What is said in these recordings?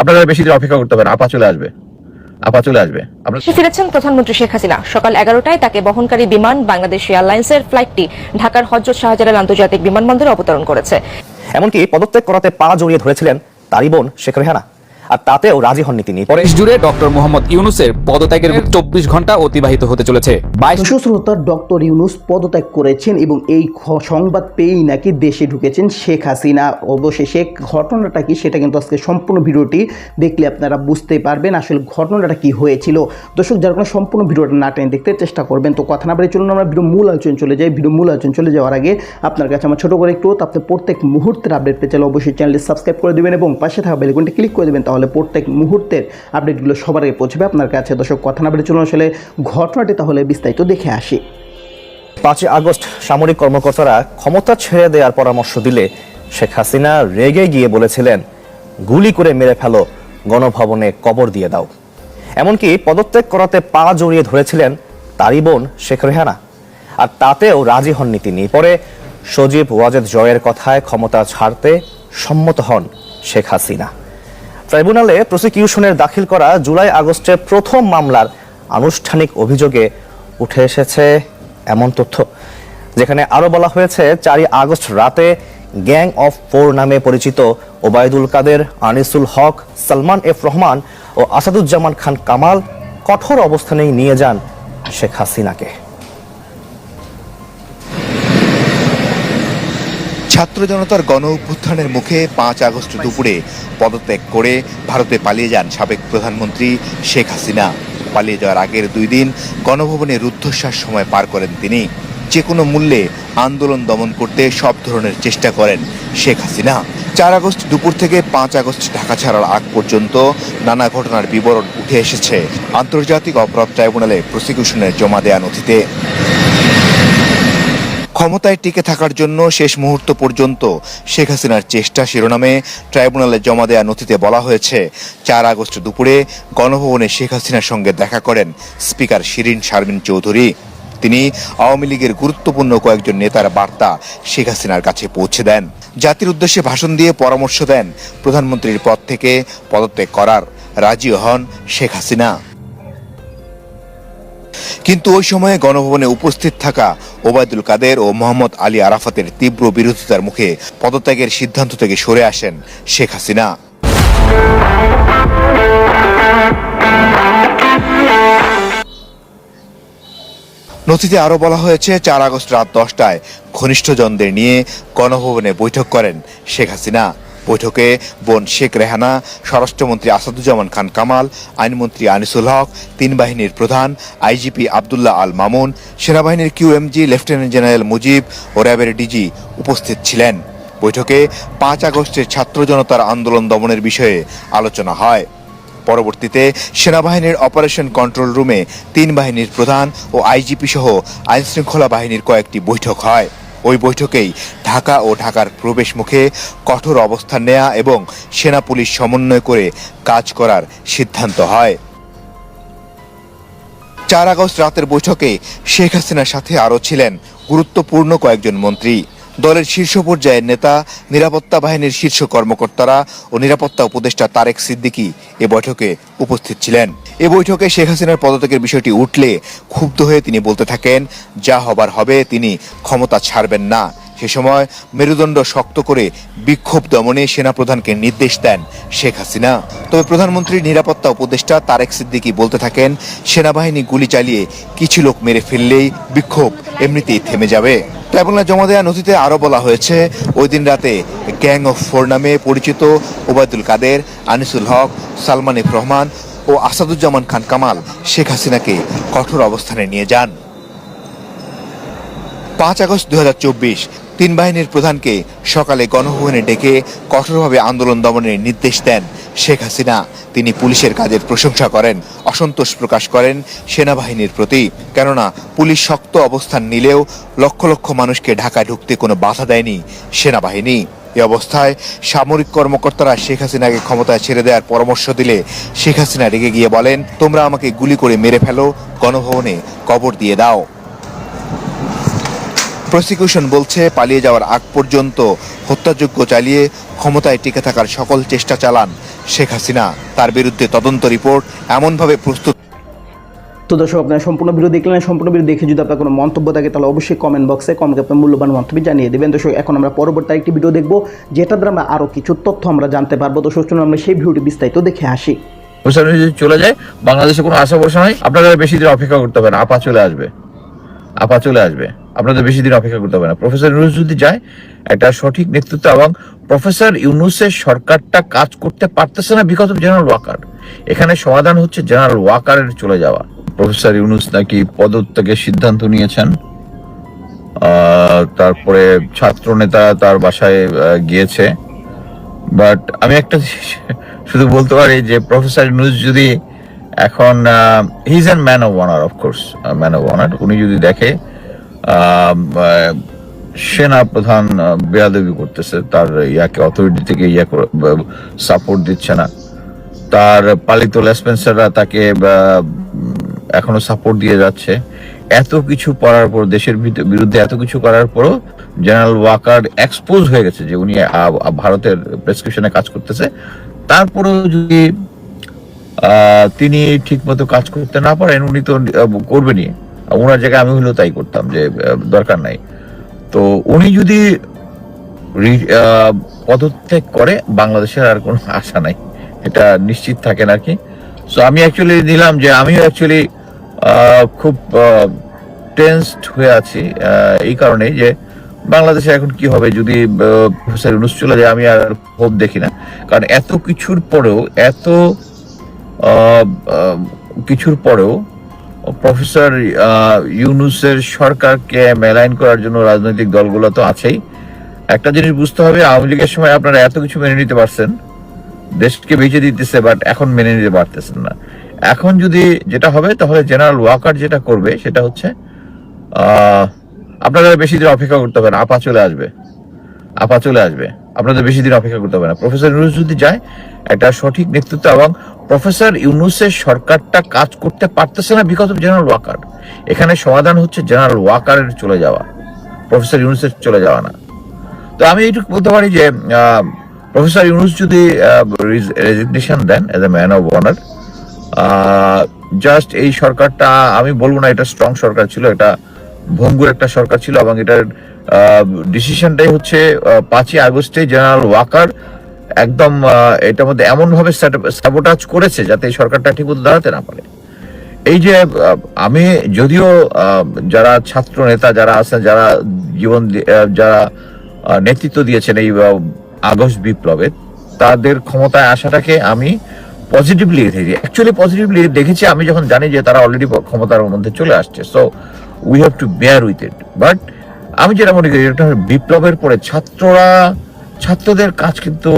আপনারা বেশি দিন অপেক্ষা করতে পারেন। আপা চলে আসবে। আপা চলে আসবে। আপনারা দেশে ফিরেছেন প্রধানমন্ত্রী শেখ হাসিনা। সকাল এগারোটায় তাকে বহনকারী বিমান বাংলাদেশ এয়ারলাইন্সের ফ্লাইটটি ঢাকার হজরত শাহজালাল আন্তর্জাতিক বিমানবন্দরে অবতরণ করেছে। এমনকি পদত্যাগ করাতে পা জড়িয়ে ধরেছিলেন তারই বোন শেখ রেহানা। আর তাতেও রাজি হননি তিনি। পরে জুড়ে ডক্টর মোহাম্মদ ইউনুসের পদত্যাগের চব্বিশ ঘণ্টা অতিবাহিত হতে চলেছে। বাইশ ডক্টর ইউনুস পদত্যাগ করেছেন এবং এই সংবাদ পেয়েই নাকি দেশে ঢুকেছেন শেখ হাসিনা। অবশেষে ঘটনাটা কি সেটা কিন্তু আজকে সম্পূর্ণ ভিডিওটি দেখলে আপনারা বুঝতে পারবেন আসলে ঘটনাটা কি হয়েছিল। দর্শক যার কোনো সম্পূর্ণ ভিডিওটা না টেনে দেখতে চেষ্টা করবেন তো কথা না বলে চলুন আমরা ভিডিও মূল আলোচনা চলে যাই। ভিডিও মূল আলোচনা চলে যাওয়ার আগে আপনার কাছে আমার ছোটো করে একটু আপনি প্রত্যেক মুহূর্তের আপডেট পেতে চাইলে অবশ্যই চ্যানেলটি সাবস্ক্রাইব করে দেবেন এবং পাশে থাকা বেলকনটি ক্লিক করে দেবেন তাহলে প্রত্যেক মুহূর্তের আপডেটগুলো সবার আগে পৌঁছবে আপনার কাছে। দর্শক, কথা না বলে চলুন আসলে ঘটনাটি তাহলে বিস্তারিত দেখে আসি। পাঁচই আগস্ট সামরিক কর্মকর্তারা ক্ষমতা ছেড়ে দেওয়ার পরামর্শ দিলে শেখ হাসিনা রেগে গিয়ে বলেছিলেন, গুলি করে মেরে ফেলো, গণভবনে কবর দিয়ে দাও। এমনকি পদত্যাগ করাতে পা জড়িয়ে ধরেছিলেন তারই বোন শেখ রেহানা। আর তাতেও রাজি হননি তিনি। পরে সজীব ওয়াজেদ জয়ের কথায় ক্ষমতা ছাড়তে সম্মত হন শেখ হাসিনা। ট্রাইব্যুনালে প্রসিকিউশনের দাখিল করা জুলাই আগস্টের প্রথম মামলার আনুষ্ঠানিক অভিযোগে উঠে এসেছে এমন তথ্য, যেখানে আরও বলা হয়েছে, চারই আগস্ট রাতে গ্যাং অফ ফোর নামে পরিচিত ওবায়দুল কাদের, আনিসুল হক, সালমান এফ রহমান ও আসাদুজ্জামান খান কামাল কঠোর অবস্থানেই নিয়ে যান শেখ হাসিনাকে। ছাত্র জনতার গণ অভ্যুত্থানের মুখে পাঁচ আগস্ট দুপুরে পদত্যাগ করে ভারতে পালিয়ে যান সাবেক প্রধানমন্ত্রী শেখ হাসিনা। পালিয়ে যাওয়ার আগের দুই দিন গণভবনে রুদ্ধশ্বাস সময় পার করেন তিনি। যে কোনো মূল্যে আন্দোলন দমন করতে সব ধরনের চেষ্টা করেন শেখ হাসিনা। চার আগস্ট দুপুর থেকে পাঁচ আগস্ট ঢাকা ছাড়ার আগ পর্যন্ত নানা ঘটনার বিবরণ উঠে এসেছে। আন্তর্জাতিক অপরাধ ট্রাইব্যুনালে প্রসিকিউশনের জমা দেয়া নথিতে। ক্ষমতায় টিকে থাকার জন্য শেষ মুহূর্ত পর্যন্ত শেখ হাসিনার চেষ্টা শিরোনামে ট্রাইব্যুনালে জমা দেওয়া নথিতে বলা হয়েছে, চার আগস্ট দুপুরে গণভবনে শেখ হাসিনার সঙ্গে দেখা করেন স্পিকার শিরিন শারমিন চৌধুরী। তিনি আওয়ামী লীগের গুরুত্বপূর্ণ কয়েকজন নেতার বার্তা শেখ হাসিনার কাছে পৌঁছে দেন। জাতির উদ্দেশ্যে ভাষণ দিয়ে পরামর্শ দেন প্রধানমন্ত্রীর পদ থেকে পদত্যাগ করার। রাজিও হন শেখ হাসিনা। কিন্তু ওই সময়ে গণভবনে উপস্থিত থাকা ওবায়দুল কাদের ও মোহাম্মদ আলী আরাফাতের তীব্র বিরোধিতার মুখে পদত্যাগের সিদ্ধান্ত থেকে সরে আসেন শেখ হাসিনা। নথিতে আরও বলা হয়েছে, চার আগস্ট রাত দশটায় ঘনিষ্ঠজনদের নিয়ে গণভবনে বৈঠক করেন শেখ হাসিনা। বৈঠকে বোন শেখ রেহানা, স্বরাষ্ট্রমন্ত্রী আসাদুজ্জামান খান কামাল, আইনমন্ত্রী আনিসুল হক, তিন বাহিনীর প্রধান আইজিপি আবদুল্লাহ আল মামুন, সেনাবাহিনীর কিউএমজি লেফটেন্যান্ট জেনারেল মুজিব ও র্যাবের ডিজি উপস্থিত ছিলেন। বৈঠকে পাঁচ আগস্টের ছাত্র জনতার আন্দোলন দমনের বিষয়ে আলোচনা হয়। পরবর্তীতে সেনাবাহিনীর অপারেশন কন্ট্রোল রুমে তিন বাহিনীর প্রধান ও আইজিপি সহ আইনশৃঙ্খলা বাহিনীর কয়েকটি বৈঠক হয়। ওই বৈঠকেই ঢাকা ও ঢাকার প্রবেশ মুখে কঠোর অবস্থান নেয়া এবং সেনা পুলিশ সমন্বয় করে কাজ করার সিদ্ধান্ত হয়। চার আগস্ট রাতের বৈঠকে শেখ হাসিনার সাথে আরও ছিলেন গুরুত্বপূর্ণ কয়েকজন মন্ত্রী। দলের শীর্ষ পর্যায়ের নেতা, নিরাপত্তা বাহিনীর শীর্ষ কর্মকর্তারা ও নিরাপত্তা উপদেষ্টা তারেক সিদ্দিকী এ বৈঠকে উপস্থিত ছিলেন। এ বৈঠকে শেখ হাসিনার পদত্যাগের বিষয়টি উঠলে ক্ষুব্ধ হয়ে তিনি বলতে থাকেন, যা হবার হবে তিনি ক্ষমতা ছাড়বেন না। সে সময় মেরুদণ্ড শক্ত করে বিক্ষোভ দমনে সেনাপ্রধানকে নির্দেশ দেন শেখ হাসিনা। তবে প্রধানমন্ত্রীর নিরাপত্তা উপদেষ্টা তারেক সিদ্দিকী বলতে থাকেন, সেনাবাহিনী গুলি চালিয়ে কিছু লোক মেরে ফেললেই বিক্ষোভ এমনিতেই থেমে যাবে। ট্রাইব্যুনালে জমা দেওয়া নথিতে আরও বলা হয়েছে, ওই দিন রাতে গ্যাং অফ ফোর নামে পরিচিত ওবায়দুল কাদের, আনিসুল হক, সালমান রহমান ও আসাদুজ্জামান খান কামাল শেখ হাসিনাকে কঠোর অবস্থানে নিয়ে যান। পাঁচ আগস্ট দু তিন বাহিনীর প্রধানকে সকালে গণভবনে ডেকে কঠোরভাবে আন্দোলন দমনের নির্দেশ দেন শেখ হাসিনা। তিনি পুলিশের কাজের প্রশংসা করেন, অসন্তোষ প্রকাশ করেন সেনাবাহিনীর প্রতি। কেননা, পুলিশ শক্ত অবস্থান নিলেও লক্ষ লক্ষ মানুষকে ঢাকায় ঢুকতে কোনো বাধা দেয়নি সেনাবাহিনী। এ অবস্থায় সামরিক কর্মকর্তারা শেখ হাসিনাকে ক্ষমতায় ছেড়ে দেওয়ার পরামর্শ দিলে শেখ হাসিনা রেগে গিয়ে বলেন, তোমরা আমাকে গুলি করে মেরে ফেলো, গণভবনে কবর দিয়ে দাও। প্রসিকিউশন বলছে, পালিয়ে যাওয়ার আগ পর্যন্ত হত্যাযজ্ঞ চালিয়ে ক্ষমতায় টিকে থাকার সকল চেষ্টা চালান শেখ হাসিনা। তার বিরুদ্ধে তদন্ত রিপোর্ট এমনভাবে প্রস্তুত তো দর্শক, আপনারা সম্পূর্ণ ভিডিও দেখলেন সম্পূর্ণ ভিডিও দেখে যদি আপনার কোনো মন্তব্য থাকে, তাহলে অবশ্যই কমেন্ট বক্সে কমেন্ট আপনার মূল্যবান মন্তব্য জানিয়ে দেবেন। দর্শক, এখন আমরা পরবর্তী একটি ভিডিও দেখব যেটা দ্বারা আমরা আরও কিছু তথ্য আমরা জানতে পারব। তো চলুন আমরা সেই ভিডিওটি বিস্তারিত দেখে আসি। যদি চলে যায় বাংলাদেশে কোনো আশা ভরসা নাই, আপনাদের বেশি দিন অপেক্ষা করতে হবে না। আপা চলে আসবে। আপা চলে আসবে। আপনাদের বেশি দিন অপেক্ষা করতে হবে না। প্রফেসর ইউনুস যদি যায়, একটা সঠিক নেতৃত্ব এবং প্রফেসর ইউনুসের সরকারটা কাজ করতে পারতেছে না বিকজ অফ জেনারেল ওয়াকার এখানে সমাধান হচ্ছে জেনারেল ওয়াকারের চলে যাওয়া। প্রফেসর ইউনুস নাকি পদত্যাগের সিদ্ধান্ত নিয়েছেন। তারপরে ছাত্র নেতা তার বাসায় গিয়েছে। বাট আমি একটা শুধু বলতে পারি যে প্রফেসর ইউনুস যদি এখন his an man of honour of course man of honour উনি যদি দেখে সেনা প্রধান বেয়াদবি করতেছে, তার ইয়াকে অথরিটি থেকে ইয়া সাপোর্ট দিচ্ছে না। তার পালিত লেসপেন্সাররা তাকে এখনও সাপোর্ট দিয়ে যাচ্ছে। এত কিছু করার পর, দেশের বিরুদ্ধে এত কিছু করার পরও জেনারেল ওয়াকার এক্সপোজ হয়ে গেছে যে উনি ভারতের প্রেসক্রিপশনে কাজ করতেছে। তারপরেও যদি তিনি ঠিক মতো কাজ করতে না পারেন, উনি তো করবেনই ওনার জায়গায় আমি হলেও তাই করতাম যে দরকার নাই। তো উনি যদি পদত্যাগ করে, বাংলাদেশের আর কোনো আশা নাই। এটা নিশ্চিত থাকে নাকি সো আমি অ্যাকচুয়ালি নিলাম যে, আমিও অ্যাকচুয়ালি খুব টেন্সড হয়ে আছি এই কারণেই যে বাংলাদেশে এখন কি হবে যদি ইউনুস চলে যায়, আমি আর হোপ দেখি না। কারণ এত কিছুর পরেও, এত কিছুর পরেও প্রফেসর ইউনুসের সরকারকে মেলাইন করার জন্য রাজনৈতিক দলগুলো তো আছেই। একটা জিনিস বুঝতে হবে, আওয়ামী লীগের সময় আপনারা এত কিছু মেনে নিতে পারছেন, দেশকে বেঁচে দিতেছে বাট এখন মেনে নিতে পারতেছেন না। এখন যদি যেটা হবে, তাহলে জেনারেল ওয়াকার যেটা করবে, সেটা হচ্ছে আপনাদের বেশি দিন অপেক্ষা করতে হবে না, আপা চলে আসবে। আপা চলে আসবে। আপনাদের বেশি দিন অপেক্ষা করতে হবে না। প্রফেসর ইউনুস যদি যায়, একটা সঠিক নেতৃত্ব এবং প্রফেসর ইউনুসের সরকারটা কাজ করতে পারতেছে না বিকজ অফ জেনারেল ওয়াকার এখানে সমাধান হচ্ছে জেনারেল ওয়াকারের চলে যাওয়া। প্রফেসর ইউনুসের চলে যাওয়া না। তো আমি এইটুকু বলতে পারি যে প্রফেসর ইউনুস যদি resignation then as a man of honour just এই সরকারটা, আমি বলব না এটা স্ট্রং সরকার ছিল, এটা ভঙ্গুর একটা সরকার ছিল এবং এটার ডিসিশনটাই হচ্ছে পাঁচই আগস্টে জেনারেল ওয়াকার একদম এটার মধ্যে এমন ভাবে স্যাবোটাজ করেছে যাতে এই সরকারটা ঠিক মতো দাঁড়াতে না পারে। এই যে আমি যদিও যারা ছাত্র নেতা, যারা আছেন, যারা জীবন যারা নেতৃত্ব দিয়েছেন এই আগস্ট বিপ্লবে, তাদের ক্ষমতায় আসাটাকে আমি পজিটিভলি অ্যাকচুয়ালি পজিটিভলি দেখেছি, আমি যখন জানি যে তারা অলরেডি ক্ষমতার মধ্যে চলে আসছে so we have to bear with it but আমি যেটা মনে করি, এটা বিপ্লবের পরে ছাত্ররা, ছাত্রদের কাজ কিন্তু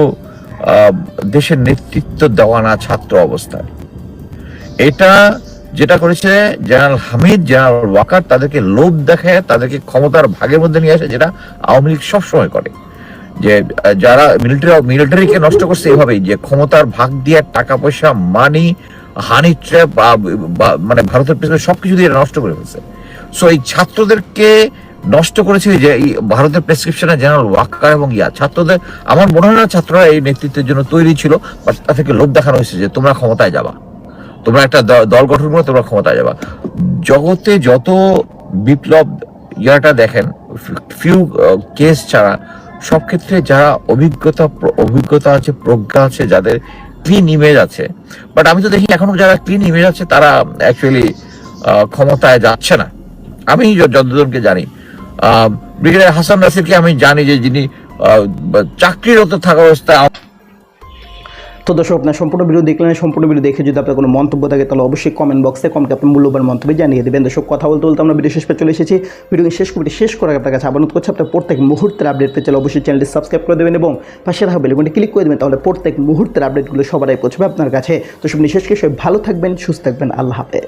দেশের নেতৃত্ব দেওয়া না ছাত্র অবস্থায়। এটা যেটা করেছে জেনারেল হামিদ, জেনারেল ওয়াকার, তাদেরকে লোভ দেখায়, তাদেরকে ক্ষমতার ভাগের মধ্যে নিয়ে আসে, যেটা আওয়ামী লীগ সবসময় করে। যে যারা মিলিটারি মিলিটারিকে নষ্ট করছে এইভাবেই যে ক্ষমতার ভাগ দিয়ে টাকা পয়সা মানি হানি ট্র্যাপ মানে ভারতের পেছনে সবকিছু দিয়ে নষ্ট করে ফেলছে। সো এই ছাত্রদেরকে নষ্ট করেছে যে ভারতের প্রেসক্রিপশনে জেনারেল ওয়াক্কার এবং ইয়া। ছাত্রদের, আমার মনে হয় না ছাত্ররা এই নেতৃত্বের জন্য তৈরি ছিল বাট তাদেরকে লোভ দেখানো হয়েছে যে, তোমরা ক্ষমতায় যাবা। তোমরা একটা দল গঠন করে, তোমরা ক্ষমতায় যাবা। জগতে যত বিপ্লব ইয়াটা দেখেন ফিউ কেস ছাড়া সব ক্ষেত্রে যারা অভিজ্ঞতা অভিজ্ঞতা আছে, প্রজ্ঞা আছে, যাদের ক্লিন ইমেজ আছে বাট আমি তো দেখি এখনও যারা ক্লিন ইমেজ আছে, তারা অ্যাকচুয়ালি ক্ষমতায় যাচ্ছে না। আমি যতদূরকে জানি। ব্রিগেডিয়ার হাসান নাসিরকে আমি জানি যে যিনি চাকরিরত থাকা অবস্থায় তো দর্শক, আপনার সম্পূর্ণ ভিডিও দেখলেন সম্পূর্ণ ভিডিও দেখে যদি আপনার কোনো মন্তব্য থাকে, তাহলে অবশ্যই কমেন্ট বক্সে কমকে আপনার মূল্যবান মন্তব্য জানিয়ে দেবেন। দর্শক, কথা বলতে বলতে আমরা ভিডিও শেষ পে চলে এসেছি। ভিডিও শেষ করে শেষ করার আপনার কাছে আবার করছে, আপনার প্রত্যেক মুহূর্তের আপডেট পেয়ে চলে অবশ্যই চ্যানেলটি সাবস্ক্রাইব করে দেবেন এবং পাশে থাকা বেলবনটি ক্লিক করে দেবেন, তাহলে প্রত্যেক মুহূর্তের আপডেটগুলো সবারই পৌঁছবে আপনার কাছে। তো সব নিঃশেষকে সবাই ভালো থাকবেন, সুস্থ থাকবেন, আল্লাহ হাফেজ।